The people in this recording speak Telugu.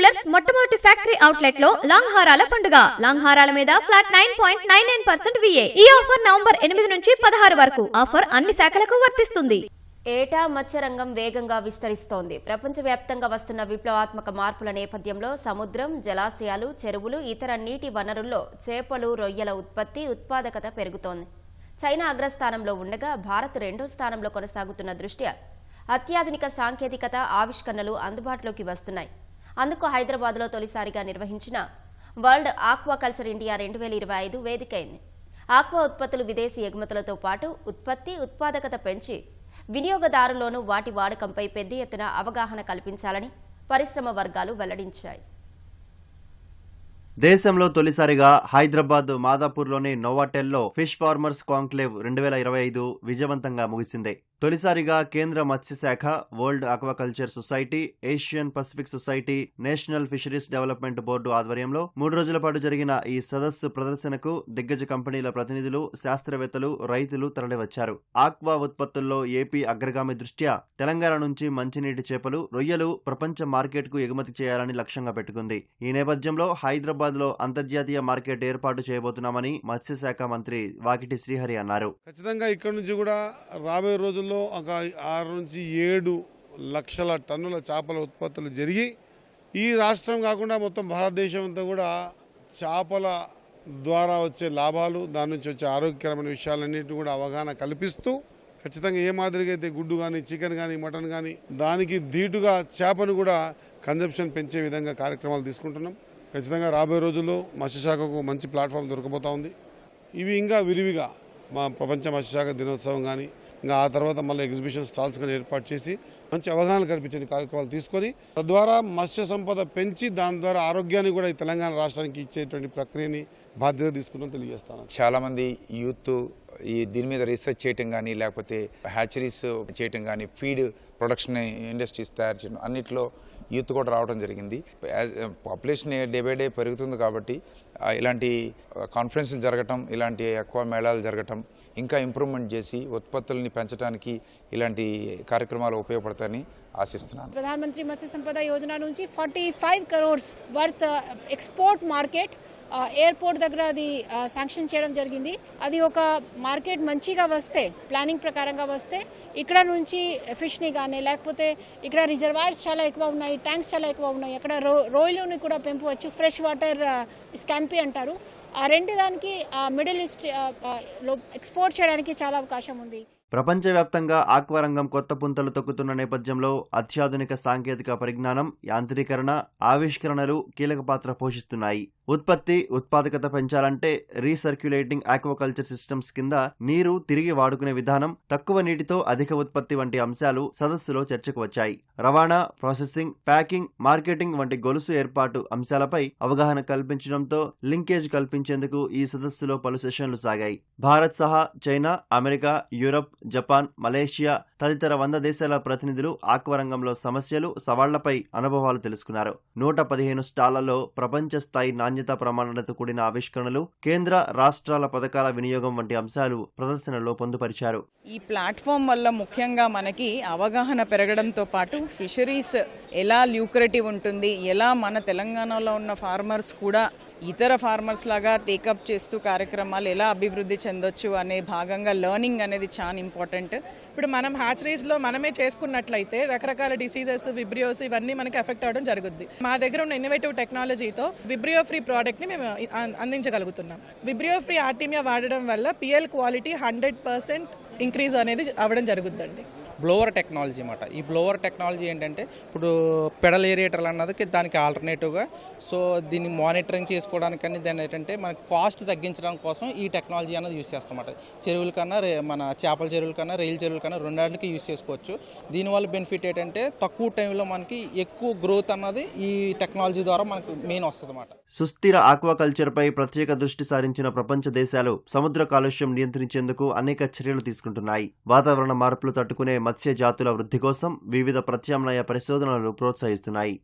జ్యువెలర్స్ మొట్టమొదటి ఫ్యాక్టరీ అవుట్లెట్లో లాంగ్ హారాల పండుగ. లాంగ్ హారాల మీద flat nine point nine nine percent VA ఈ ఆఫర్ నవంబర్ ఎనిమిది నుంచి పదహారు వరకు. ఆఫర్ అన్ని శాఖలకు వర్తిస్తుంది. ఏటా మత్స్యరంగం వేగంగా విస్తరిస్తోంది. ప్రపంచవ్యాప్తంగా వస్తున్న విప్లవాత్మక మార్పుల నేపథ్యంలో సముద్రం జలాశయాలు చెరువులు ఇతర నీటి వనరుల్లో చేపలు రొయ్యల ఉత్పత్తి ఉత్పాదకత పెరుగుతోంది. చైనా అగ్రస్థానంలో ఉండగా భారత్ రెండో స్థానంలో కొనసాగుతున్న దృష్ట్యా అత్యాధునిక సాంకేతికత ఆవిష్కరణలు అందుబాటులోకి వస్తున్నాయి. అందుకు హైదరాబాద్లో తొలిసారిగా నిర్వహించిన వరల్డ్ ఆక్వాకల్చర్ ఇండియా రెండు వేల ఇరవై ఐదు వేదికైంది. ఆక్వా ఉత్పత్తులు విదేశీ ఎగుమతులతో పాటు ఉత్పత్తి ఉత్పాదకత పెంచి వినియోగదారుల్లోనూ వాటి వాడకంపై పెద్ద ఎత్తున అవగాహన కల్పించాలని పరిశ్రమ వర్గాలు వెల్లడించాయి. దేశంలో తొలిసారిగా హైదరాబాద్ మాదాపూర్లోని నోవాటెల్లో ఫిష్ ఫార్మర్స్ కాంక్లేవ్ రెండు వేల ఇరవై ఐదు విజయవంతంగా ముగిసింది. తొలిసారిగా కేంద్ర మత్స్యశాఖ world aquaculture society Asian Pacific society national fisheries development board ఆధ్వర్యంలో మూడు రోజుల పాటు జరిగిన ఈ సదస్సు ప్రదర్శనకు దిగ్గజ కంపెనీల ప్రతినిధులు శాస్త్రవేత్తలు రైతులు తరలివచ్చారు. ఆక్వా ఉత్పత్తుల్లో ఏపీ అగ్రగామి దృష్ట్యా తెలంగాణ నుంచి మంచినీటి చేపలు రొయ్యలు ప్రపంచ మార్కెట్కు ఎగుమతి చేయాలని లక్ష్యంగా పెట్టుకుంది. ఈ నేపథ్యంలో హైదరాబాద్లో అంతర్జాతీయ మార్కెట్ ఏర్పాటు చేయబోతున్నామని మత్స్యశాఖ మంత్రి వాకిటి శ్రీహరి అన్నారు. ఖచ్చితంగా ఇక్కడ నుంచి కూడా రాబోయే రోజుల్లో ఒక ఆరు నుంచి ఏడు లక్షల టన్నుల చేపల ఉత్పత్తులు జరిగి ఈ రాష్ట్రం కాకుండా మొత్తం భారతదేశం అంతా కూడా చేపల ద్వారా వచ్చే లాభాలు దాని నుంచి వచ్చే ఆరోగ్యకరమైన విషయాలన్నింటినీ కూడా అవగాహన కల్పిస్తూ ఖచ్చితంగా ఏ మాదిరిగా అయితే గుడ్డు కానీ చికెన్ కానీ మటన్ కానీ దానికి ధీటుగా చేపను కూడా కన్జంప్షన్ పెంచే విధంగా కార్యక్రమాలు తీసుకుంటున్నాం. ఖచ్చితంగా రాబోయే రోజుల్లో మత్స్యశాఖకు మంచి ప్లాట్ఫామ్ దొరకబోతా ఉంది. ఇవి ఇంకా విరివిగా మా ప్రపంచ మత్స్యశాఖ దినోత్సవం కానీ ఇంకా ఆ తర్వాత మళ్ళీ ఎగ్జిబిషన్ స్టాల్స్ కానీ ఏర్పాటు చేసి మంచి అవగాహన కల్పించిన కార్యక్రమాలు తీసుకొని తద్వారా మత్స్య సంపద పెంచి దాని ద్వారా ఆరోగ్యాన్ని కూడా ఈ తెలంగాణ రాష్ట్రానికి ఇచ్చేటువంటి ప్రక్రియని బాధ్యత తీసుకున్నాం తెలియజేస్తాను. చాలామంది యూత్ ఈ దీని మీద రీసెర్చ్ చేయటం కానీ లేకపోతే హ్యాచరీస్ చేయటం కానీ ఫీడ్ ప్రొడక్షన్ ఇండస్ట్రీస్ తయారు చేయడం అన్నిట్లో యూత్ కూడా రావడం జరిగింది. పాపులేషన్ డే బై డే పెరుగుతుంది కాబట్టి ఇలాంటి కాన్ఫరెన్స్లు జరగటం ఇలాంటి ఎక్కువ మేళాలు జరగటం ఇంకా ఇంప్రూవ్మెంట్ చేసి ఉత్పత్తుల్ని పెంచడానికి ఇలాంటి కార్యక్రమాలు ఉపయోగపడతాయని ఆశిస్తున్నాను. ప్రధానమంత్రి మత్స్య సంపద యోజన నుంచి forty five crores worth export market airport దగ్గర అది శాంక్షన్ చేయడం జరిగింది. అది ఒక మార్కెట్ మంచిగా వస్తే ప్లానింగ్ ప్రకారంగా వస్తే ఇక్కడ నుంచి ఫిష్ని కానీ లేకపోతే ఇక్కడ రిజర్వాయర్స్ చాలా ఎక్కువ ఉన్నాయి ట్యాంక్స్ చాలా ఎక్కువ ఉన్నాయి అక్కడ రో రోయిలుని కూడా పెంపవచ్చు ఫ్రెష్ వాటర్ స్కాంపీ అంటారు. రెండు దానికి మిడిల్ ఈస్ట్లో ఎక్స్పోర్ట్ చేయడానికి చాలా అవకాశం ఉంది. ప్రపంచవ్యాప్తంగా ఆక్వారంగం కొత్త పుంతలు తొక్కుతున్న నేపథ్యంలో అత్యాధునిక సాంకేతిక పరిజ్ఞానం యాంత్రీకరణ ఆవిష్కరణలు కీలక పాత్ర పోషిస్తున్నాయి. ఉత్పత్తి ఉత్పాదకత పెంచాలంటే రీసర్క్యులేటింగ్ ఆక్వాకల్చర్ సిస్టమ్స్ కింద నీరు తిరిగి వాడుకునే విధానం తక్కువ నీటితో అధిక ఉత్పత్తి వంటి అంశాలు సదస్సులో చర్చకు వచ్చాయి. రవాణా ప్రాసెసింగ్ ప్యాకింగ్ మార్కెటింగ్ వంటి గొలుసు ఏర్పాటు అంశాలపై అవగాహన కల్పించడంతో లింకేజ్ కల్పించేందుకు ఈ సదస్సులో పలు సెషన్లు సాగాయి. భారత్ సహా China America Europe Japan Malaysia తదితర వంద దేశాల ప్రతినిధులు ఆక్వరంగంలో సమస్యలు సవాళ్ళపై అనుభవాలు తెలుసుకున్నారు. నూట పదిహేను స్టాళ్ళలో ప్రపంచ స్థాయి నాణ్యతా ప్రమాణాలతో కూడిన ఆవిష్కరణలు కేంద్ర రాష్ట్రాల పథకాల వినియోగం వంటి అంశాలు ప్రదర్శనలో పొందుపరిచారు. ఈ ప్లాట్ఫామ్ వల్ల ముఖ్యంగా మనకి అవగాహన పెరగడంతో పాటు ఫిషరీస్ ఎలా ల్యూక్రేటివ్ ఉంటుంది ఎలా మన తెలంగాణలో ఉన్న ఫార్మర్స్ కూడా ఇతర ఫార్మర్స్ లాగా టేకప్ చేస్తూ కార్యక్రమాలు ఎలా అభివృద్ధి చెందొచ్చు అనే భాగంగా లెర్నింగ్ అనేది చాలా ఇంపార్టెంట్ ఇప్పుడు మనం హ్యాచరీస్లో మనమే చేసుకున్నట్లయితే రకరకాల డిసీజెస్ విబ్రియోస్ ఇవన్నీ మనకి ఎఫెక్ట్ అవడం జరుగుద్ది. మా దగ్గర ఉన్న ఇన్నోవేటివ్ టెక్నాలజీతో విబ్రియో ఫ్రీ ప్రోడక్ట్ని మేము అందించగలుగుతున్నాం. విబ్రియో ఫ్రీ ఆర్టీమియా వాడడం వల్ల PL quality hundred percent increase అనేది అవ్వడం జరుగుద్దండి. బ్లోవర్ టెక్నాలజీ అన్నమాట. ఈ బ్లోవర్ టెక్నాలజీ ఏంటంటే ఇప్పుడు పెడల్ ఏరియేటర్లు అన్నది దానికి ఆల్టర్నేటివ్గా సో దీన్ని మానిటరింగ్ చేసుకోవడానికి దాని ఏంటంటే మన కాస్ట్ తగ్గించడం కోసం ఈ టెక్నాలజీ అనేది యూస్ చేస్తామన్నమాట. చెరువుల కన్నా మన చేపల చెరువుల కన్నా రైలు చెరువుల కన్నా రెండాటికి యూస్ చేసుకోవచ్చు. దీనివల్ల బెనిఫిట్ ఏంటంటే తక్కువ టైంలో మనకి ఎక్కువ గ్రోత్ అన్నది ఈ టెక్నాలజీ ద్వారా మనకు మెయిన్ వస్తుంది అన్నమాట సుస్థిర ఆక్వాకల్చర్పై ప్రత్యేక దృష్టి సారించిన ప్రపంచ దేశాలు సముద్ర కాలుష్యం నియంత్రించేందుకు అనేక చర్యలు తీసుకుంటున్నాయి. వాతావరణ మార్పులు తట్టుకునే మత్స్య జాతుల వృద్ధి కోసం వివిధ ప్రత్యామ్నాయ పరిశోధనలు ప్రోత్సహిస్తున్నాయి.